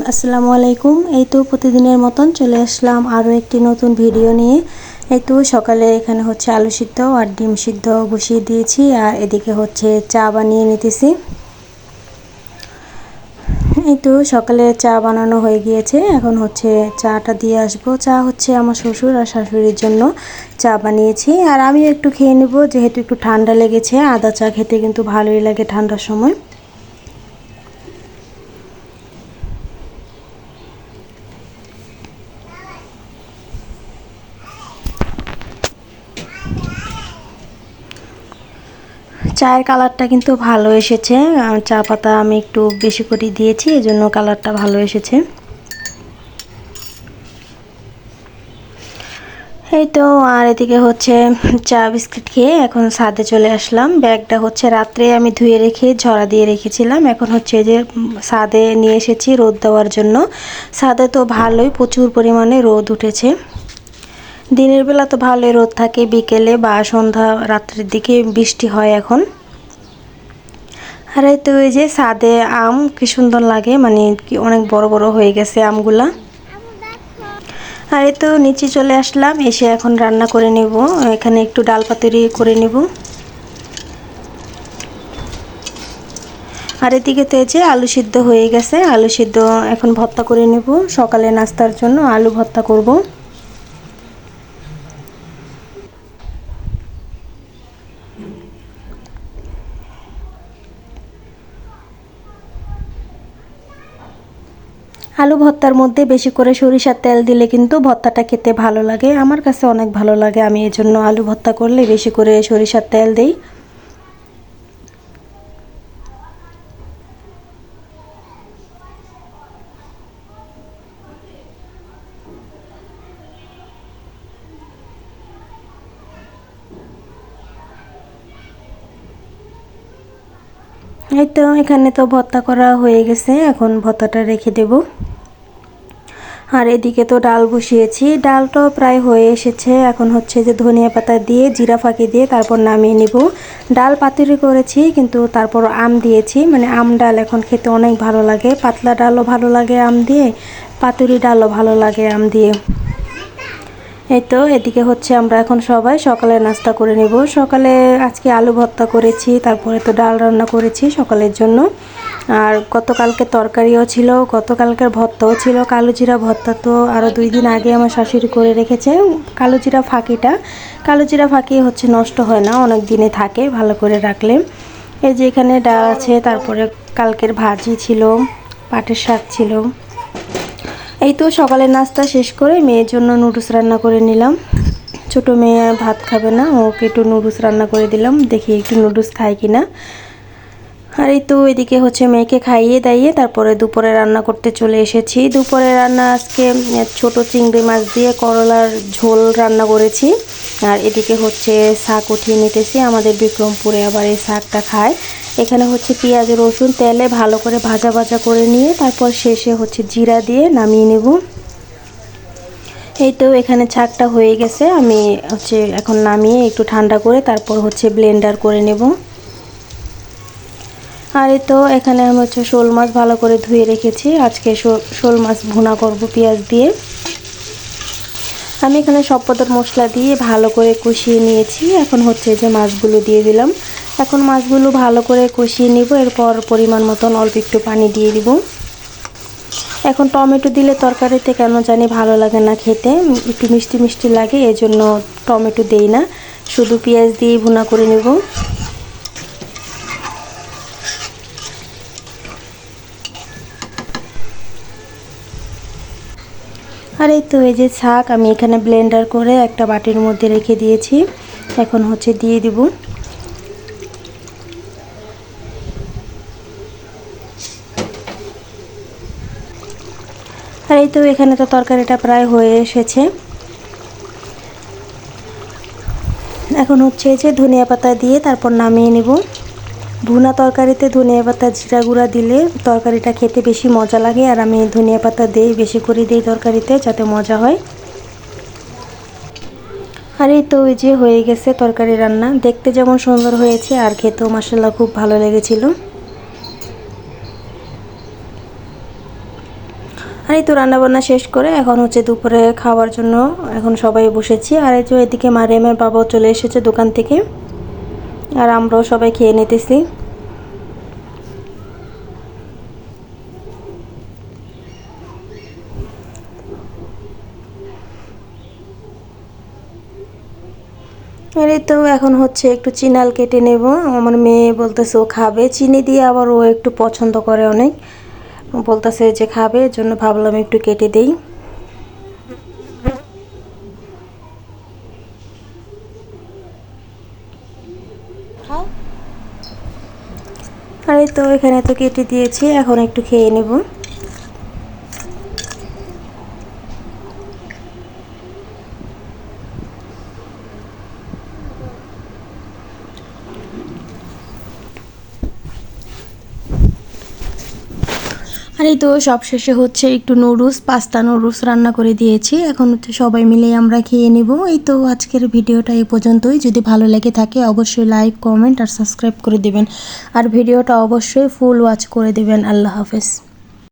Everyone, আসসালামু আলাইকুম। এই তো প্রতিদিনের মতন চলে আসলাম আরও একটি নতুন ভিডিও নিয়ে। এই তো সকালে এখানে হচ্ছে আলু সিদ্ধ আর ডিম সিদ্ধ বসিয়ে দিয়েছি আর এদিকে হচ্ছে চা বানিয়ে নিতেছি। এই তো সকালে চা বানানো হয়ে গিয়েছে। এখন হচ্ছে চাটা দিয়ে আসব। চা হচ্ছে আমার শ্বশুর আর শাশুড়ির জন্য চা বানিয়েছি। আর আমি একটু খেয়ে নেব, যেহেতু একটু ঠান্ডা লেগেছে। আদা চা খেতে কিন্তু ভালোই লাগে ঠান্ডার সময়। চায়ের কালারটা কিন্তু ভালো এসেছে। চা পাতা আমি একটু বেশি করে দিয়েছি এই জন্য কালারটা ভালো এসেছে। এই তো, আর এদিকে হচ্ছে চা বিস্কিট খেয়ে এখন ছাদে চলে আসলাম। ব্যাগটা হচ্ছে রাত্রে আমি ধুয়ে রেখে, ঝরা দিয়ে রেখেছিলাম। এখন হচ্ছে যে ছাদে নিয়ে এসেছি রোদ দেওয়ার জন্য। ছাদে তো ভালোই, প্রচুর পরিমাণে রোদ উঠেছে। দিনের বেলা তো ভালোই রোদ থাকে, বিকেলে বা সন্ধ্যা, রাত্রের দিকে বৃষ্টি হয় এখন। আর এই তো এই যে সাদে আম, কি সুন্দর লাগে মানে কি অনেক বড় বড় হয়ে গেছে আমগুলা। আর এই তো নিচে চলে আসলাম, এসে এখন রান্না করে নেব। এখানে একটু ডাল পাতুরি করে নেব। আর এদিকে তো যে আলু সিদ্ধ হয়ে গেছে, আলু সিদ্ধ এখন ভর্তা করে নেব। সকালে নাস্তার জন্য আলু ভর্তা করব। আলু ভর্তার মধ্যে বেশি করে সরিষার তেল দিলে কিন্তু ভর্তাটা খেতে ভালো লাগে। আমার কাছে অনেক ভালো লাগে। আমি এজন্য আলু ভর্তা করলে বেশি করে সরিষার তেল দিই। এই তো এখানে তো ভর্তা করা হয়ে গেছে। এখন ভর্তাটা রেখে দেব। আর এদিকে তো ডাল বসিয়েছি। ডালটাও প্রায় হয়ে এসেছে। এখন হচ্ছে যে ধনিয়া পাতা দিয়ে জিরা ফাঁকি দিয়ে তারপর নামিয়ে নিব। ডাল পাতুরি করেছি, কিন্তু তারপর আম দিয়েছি। মানে আম ডাল এখন খেতে অনেক ভালো লাগে। পাতলা ডালও ভালো লাগে আম দিয়ে, পাতুরি ডালও ভালো লাগে আম দিয়ে। এই তো, এদিকে হচ্ছে আমরা এখন সবাই সকালে নাস্তা করে নেব। সকালে আজকে আলু ভর্তা করেছি, তারপরে তো ডাল রান্না করেছি সকালের জন্য। আর গতকালকে তরকারিও ছিল, গতকালকের ভর্তাও ছিল কালো জিরা ভর্তা তো আরও দুই দিন আগে আমার শাশুড়ি করে রেখেছে। কালো জিরা ফাঁকিটা কালো জিরা ফাঁকি হচ্ছে নষ্ট হয় না, অনেক দিনে থাকে, ভালো করে রাখলে। এই যে এখানে ডাল আছে, তারপরে কালকের ভাজি ছিল, পাটের শাক ছিল। এই তো সকালে নাস্তা শেষ করে মেয়ের জন্য নুডলস রান্না করে নিলাম। ছোট মেয়ে ভাত খাবে না, ওকে একটু নুডলস রান্না করে দিলাম, দেখি একটু নুডলস খায় কি না আর এই তো এদিকে হচ্ছে মেয়েকে খাইয়ে দাইয়ে তারপরে দুপুরে রান্না করতে চলে এসেছি। দুপুরে রান্না আজকে ছোট চিংড়ি মাছ দিয়ে করলার ঝোল রান্না করেছি। আর এদিকে হচ্ছে শাক উঠিয়ে নিতেছি, আমাদের বিক্রমপুরে আবার এই শাকটা খায়। এখানে হচ্ছে পেঁয়াজ, রসুন, তেলে ভালো করে ভাজা ভাজা করে নিয়ে তারপর শেষে হচ্ছে জিরা দিয়ে নামিয়ে নেব। এই তো এখানে ছাকটা হয়ে গেছে, আমি হচ্ছে এখন নামিয়ে একটু ঠান্ডা করে তারপর হচ্ছে ব্লেন্ডার করে নেব। আর এই তো, এখানে আমি হচ্ছে শোল মাছ ভালো করে ধুয়ে রেখেছি। আজকে শোল মাছ ভুনা করব পেঁয়াজ দিয়ে। আমি এখানে সব পদের মশলা দিয়ে ভালো করে কষিয়ে নিয়েছি। এখন হচ্ছে যে মাছগুলো দিয়ে দিলাম। এখন মাছগুলো ভালো করে কষিয়ে নিব। এরপর পরিমাণ মতন অল্প একটু পানি দিয়ে দিব। এখন টমেটো দিলে তরকারিতে কেন জানি ভালো লাগে না খেতে। একটু মিষ্টি মিষ্টি লাগে, এজন্য টমেটো দেই না। শুধু পেঁয়াজ দিয়ে ভুনা করে নেব। আর এই তো এই যে শাক আমি এখানে ব্লেন্ডার করে একটা বাটির মধ্যে রেখে দিয়েছি। এখন হচ্ছে দিয়ে দিব। আর এই তো এখানে তো তরকারিটা প্রায় হয়ে এসেছে। এখন হচ্ছে যে ধনিয়া পাতা দিয়ে তারপর নামিয়ে নেব। ভুনা তরকারিতে ধনিয়া পাতা, জিরা গুঁড়া দিলে তরকারিটা খেতে বেশি মজা লাগে। আর আমি ধনিয়া পাতা দিই, বেশি করে দিই তরকারিতে যাতে মজা হয়। আর এই তো ওই যে হয়ে গেছে তরকারি রান্না। দেখতে যেমন সুন্দর হয়েছে, আর খেতেও মশলা খুব ভালো লেগেছিল। আর এই তো রান্নাবান্না শেষ করে এখন হচ্ছে দুপুরে খাওয়ার জন্য এখন সবাই বসেছি। আর এই তো এদিকে মারিয়ামের বাবাও চলে এসেছে দোকান থেকে। আর আমরাও সবাই খেয়ে নিতেছি। এই তো এখন হচ্ছে একটু চিনাল কেটে নেব। আমার মেয়ে বলতেছে ও খাবে। চিনি দিয়ে আবার ও একটু পছন্দ করে অনেক। বলতেছে যে খাবে, এর জন্য ভাবলাম একটু কেটে দেই। এই তো এখানে তো কেটে দিয়েছি এখন একটু খেয়ে নেব। আর এই তো সবশেষে হচ্ছে একটু নুডলস, পাস্তা নুডলস রান্না করে দিয়েছি। এখন হচ্ছে সবাই মিলে আমরা খেয়ে নেব। এই তো আজকের ভিডিওটা এই পর্যন্তই। যদি ভালো লেগে থাকে অবশ্যই লাইক, কমেন্ট আর সাবস্ক্রাইব করে দেবেন। আর ভিডিওটা অবশ্যই ফুল ওয়াচ করে দেবেন। আল্লাহ হাফেজ।